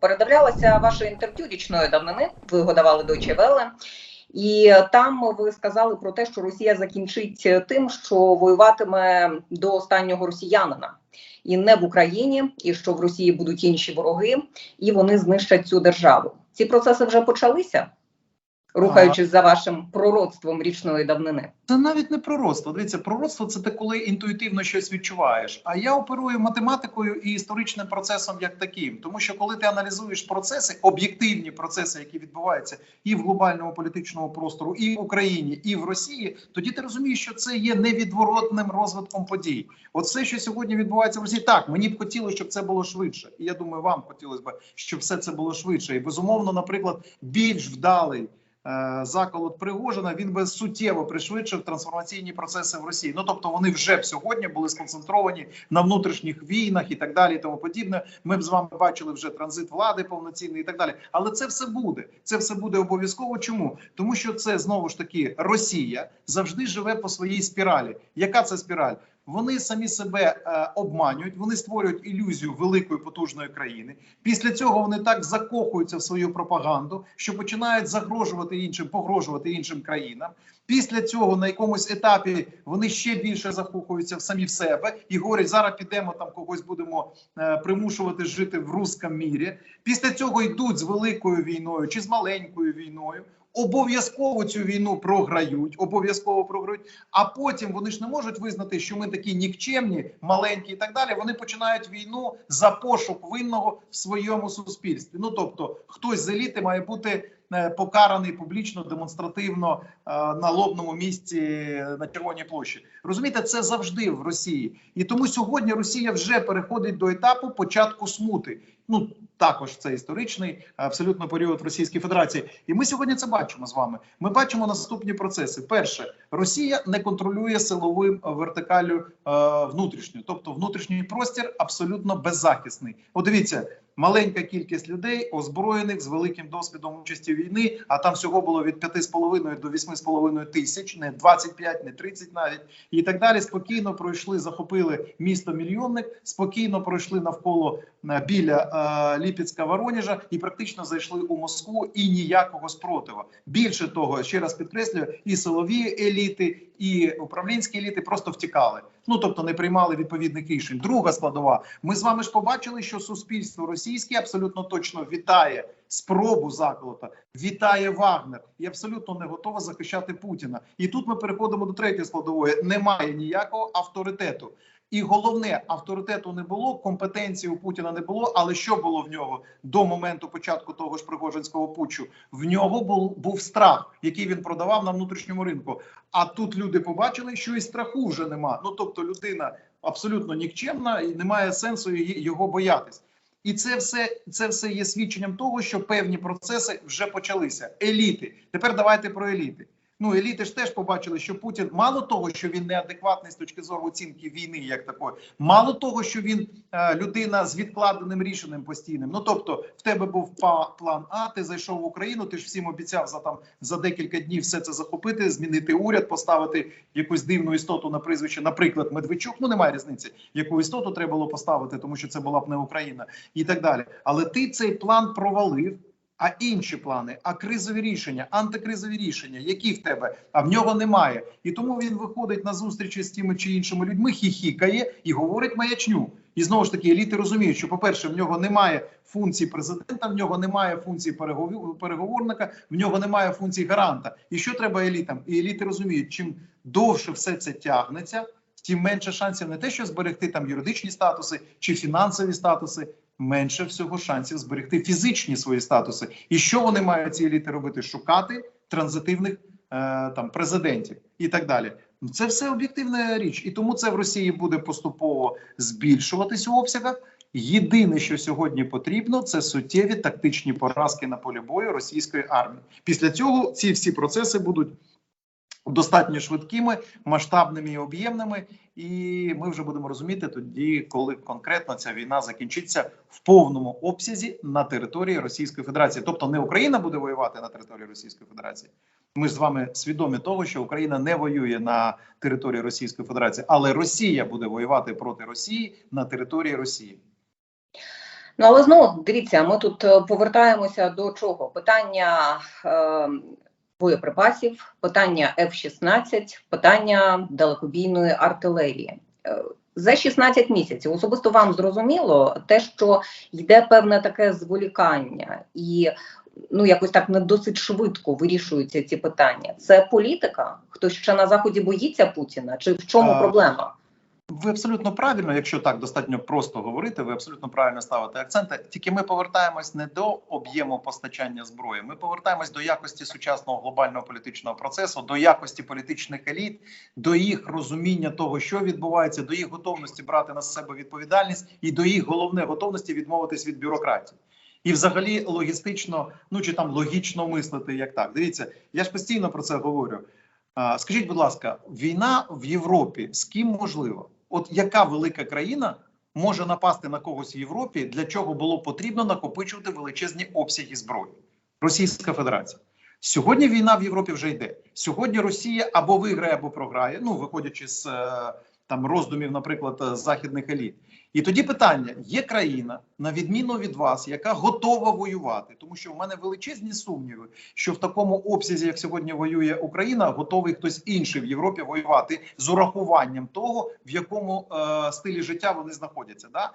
передивлялася ваше інтерв'ю річної давнини. Ви його давали до Welle. І там ви сказали про те, що Росія закінчить тим, що воюватиме до останнього росіянина, і не в Україні, і що в Росії будуть інші вороги, і вони знищать цю державу. Ці процеси вже почалися, рухаючись за вашим пророцтвом річної давнини. Це навіть не пророцтво. Дивіться, пророцтво це те, коли інтуїтивно щось відчуваєш. А я оперую математикою і історичним процесом як таким. Тому що коли ти аналізуєш процеси, об'єктивні процеси, які відбуваються і в глобальному політичному простору, і в Україні, і в Росії, тоді ти розумієш, що це є невідворотним розвитком подій. От все, що сьогодні відбувається в Росії, так мені б хотілося, щоб це було швидше. І я думаю, вам хотілося б, щоб все це було швидше. І безумовно, наприклад, більш вдалий. Е, Заколот Пригожина він би суттєво пришвидшив трансформаційні процеси в Росії. Ну тобто вони вже б сьогодні були сконцентровані на внутрішніх війнах і так далі. І тому подібне. Ми б з вами бачили вже транзит влади повноцінний і так далі. Але це все буде. Це все буде обов'язково. Чому? Тому що це знову ж таки Росія завжди живе по своїй спіралі. Яка це спіраль? Вони самі себе е, обманюють, вони створюють ілюзію великої потужної країни. Після цього вони так закохуються в свою пропаганду, що починають загрожувати іншим, погрожувати іншим країнам. Після цього на якомусь етапі вони ще більше закохуються в самі в себе і говорять: зараз підемо там когось будемо е, примушувати жити в русском мірі. Після цього йдуть з великою війною чи з маленькою війною. Обов'язково цю війну програють, обов'язково програють. А потім вони ж не можуть визнати, що ми такі нікчемні, маленькі і так далі. Вони починають війну за пошук винного в своєму суспільстві. Ну тобто, хтось з еліти має бути покараний публічно, демонстративно е, на лобному місці е, на Червоній площі. Розумієте, це завжди в Росії, і тому сьогодні Росія вже переходить до етапу початку смути. Ну також це історичний абсолютно період в Російській Федерації, і ми сьогодні це бачимо з вами. Ми бачимо наступні процеси. Перше, Росія не контролює силовим вертикалю е, внутрішню, тобто внутрішній простір абсолютно беззахисний. От дивіться. Маленька кількість людей озброєних з великим досвідом участі війни. А там всього було від 5,5 до 8,5 тисяч, не 25, не 30 навіть і так далі. Спокійно пройшли, захопили місто мільйонник, спокійно пройшли навколо е, біля е, Ліпецька Воронежа і практично зайшли у Москву і ніякого спротиву. Більше того, ще раз підкреслюю, і силові еліти, і управлінські еліти просто втікали. Ну тобто не приймали відповідних рішень. Друга складова. Ми з вами ж побачили, що суспільство російське абсолютно точно вітає спробу заколота, вітає Вагнер і абсолютно не готова захищати Путіна. І тут ми переходимо до третьої складової: немає ніякого авторитету. І головне, авторитету не було, компетенції у Путіна не було. Але що було в нього до моменту початку того ж Пригожинського путчу? В нього був був страх, який він продавав на внутрішньому ринку. А тут люди побачили, що і страху вже нема. Ну тобто, людина абсолютно нікчемна і немає сенсу її- його боятись. І це все це все є свідченням того, що певні процеси вже почалися. Еліти. Тепер давайте про еліти. Ну, еліти ж теж побачили, що Путін мало того, що він неадекватний з точки зору оцінки війни, як такої, мало того, що він е, людина з відкладеним рішенням постійним. Ну тобто, в тебе був план А, ти зайшов в Україну. Ти ж всім обіцяв за там за декілька днів все це захопити, змінити уряд, поставити якусь дивну істоту на прізвище, наприклад, Медведчук. Ну немає різниці, яку істоту треба було поставити, тому що це була б не Україна і так далі. Але ти цей план провалив. А інші плани, а кризові рішення, антикризові рішення, які в тебе, а в нього немає. І тому він виходить на зустрічі з тими чи іншими людьми, хіхікає і говорить маячню. І знову ж таки, еліти розуміють, що, по-перше, в нього немає функцій президента, в нього немає перегові- переговорника, в нього немає функцій гаранта. І що треба елітам? І еліти розуміють, чим довше все це тягнеться, тим менше шансів не те, що зберегти там юридичні статуси чи фінансові статуси, менше всього шансів зберегти фізичні свої статуси. І що вони мають ці еліти робити? Шукати транзитивних е, там президентів і так далі. Це все об'єктивна річ, і тому це в Росії буде поступово збільшуватись у обсягах. Єдине, що сьогодні потрібно, це суттєві тактичні поразки на полі бою російської армії. Після цього ці всі процеси будуть достатньо швидкими, масштабними і об'ємними, і ми вже будемо розуміти тоді, коли конкретно ця війна закінчиться в повному обсязі на території Російської Федерації. Тобто не Україна буде воювати на території Російської Федерації. Ми ж з вами свідомі того, що Україна не воює на території Російської Федерації, але Росія буде воювати проти Росії на території Росії. Ну але знову дивіться, ми тут е, повертаємося до чого? Питання е, боєприпасів, питання F-16, питання далекобійної артилерії. Е, За 16 місяців особисто вам зрозуміло те, що йде певне таке зволікання, і ну якось так не досить швидко вирішуються ці питання. Це політика? Хтось ще на заході боїться Путіна? Чи в чому А, проблема? Ви абсолютно правильно, якщо так достатньо просто говорити, ви абсолютно правильно ставите акценти. Тільки ми повертаємось не до об'єму постачання зброї. Ми повертаємось до якості сучасного глобального політичного процесу, до якості політичних еліт, до їх розуміння того, що відбувається, до їх готовності брати на себе відповідальність і до їх головне готовності відмовитись від бюрократії. І, взагалі, логістично, ну чи там логічно мислити, як так. Дивіться, я ж постійно про це говорю. Скажіть, будь ласка, війна в Європі з ким можлива? От яка велика країна може напасти на когось в Європі, для чого було потрібно накопичувати величезні обсяги зброї? Російська Федерація. Сьогодні війна в Європі вже йде. Сьогодні Росія або виграє, або програє. Ну виходячи з е, там роздумів, наприклад, е, західних еліт. І тоді питання: є країна, на відміну від вас, яка готова воювати, тому що в мене величезні сумніви, що в такому обсязі, як сьогодні воює Україна, готовий хтось інший в Європі воювати з урахуванням того, в якому е, стилі життя вони знаходяться. Да?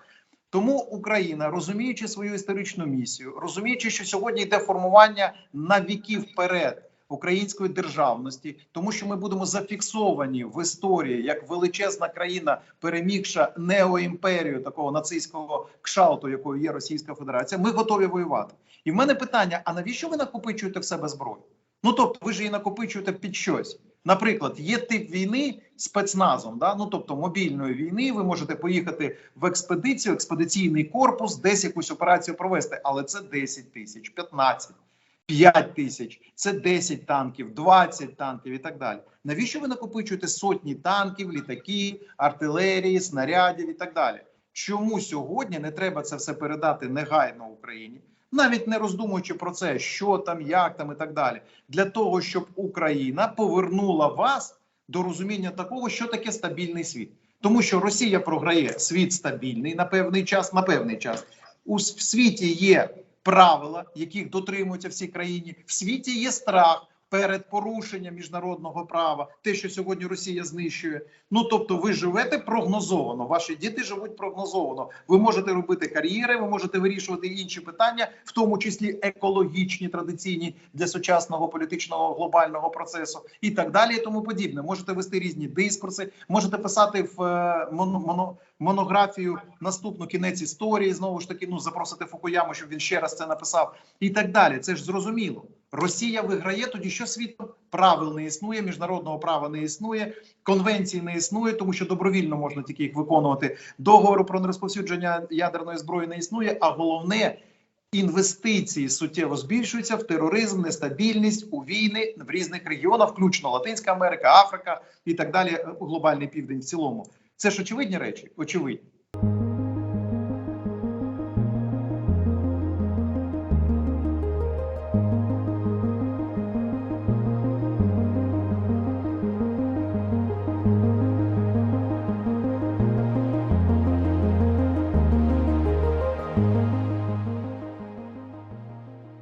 Тому Україна, розуміючи свою історичну місію, розуміючи, що сьогодні йде формування на віки вперед української державності, тому що ми будемо зафіксовані в історії як величезна країна, перемігша неоімперію такого нацистського кшалту, якою є Російська Федерація. Ми готові воювати. І в мене питання: а навіщо ви накопичуєте в себе зброю? Ну тобто, ви ж її накопичуєте під щось. Наприклад, є тип війни спецназом, да? ну тобто мобільної війни. Ви можете поїхати в експедицію, експедиційний корпус, десь якусь операцію провести, але це 10 тисяч, 15, 5 тисяч, це 10 танків, 20 танків і так далі. Навіщо ви накопичуєте сотні танків, літаків, артилерії, снарядів і так далі? Чому сьогодні не треба це все передати негайно Україні? Навіть не роздумуючи про це, що там, як там і так далі, для того, щоб Україна повернула вас до розуміння такого, що таке стабільний світ, тому що Росія програє світ стабільний на певний час, на певний час. У світі є правила, яких дотримуються всі країни. В світі є страх перед порушенням міжнародного права, те, що сьогодні Росія знищує. Ну тобто, ви живете прогнозовано, ваші діти живуть прогнозовано. Ви можете робити кар'єри, ви можете вирішувати інші питання, в тому числі екологічні, традиційні для сучасного політичного глобального процесу, і так далі, і тому подібне. Можете вести різні дискурси, можете писати в е, моно, моно, монографію наступну кінець історії. Знову ж таки, ну запросити Фукуяму, щоб він ще раз це написав, і так далі. Це ж зрозуміло. Росія виграє тоді, що світом правил не існує, міжнародного права не існує, конвенцій не існує, тому що добровільно можна тільки їх виконувати. Договору про нерозповсюдження ядерної зброї не існує. А головне інвестиції суттєво збільшуються в тероризм, нестабільність у війни в різних регіонах, включно Латинська Америка, Африка і так далі. Глобальний південь в цілому. Це ж очевидні речі, очевидні.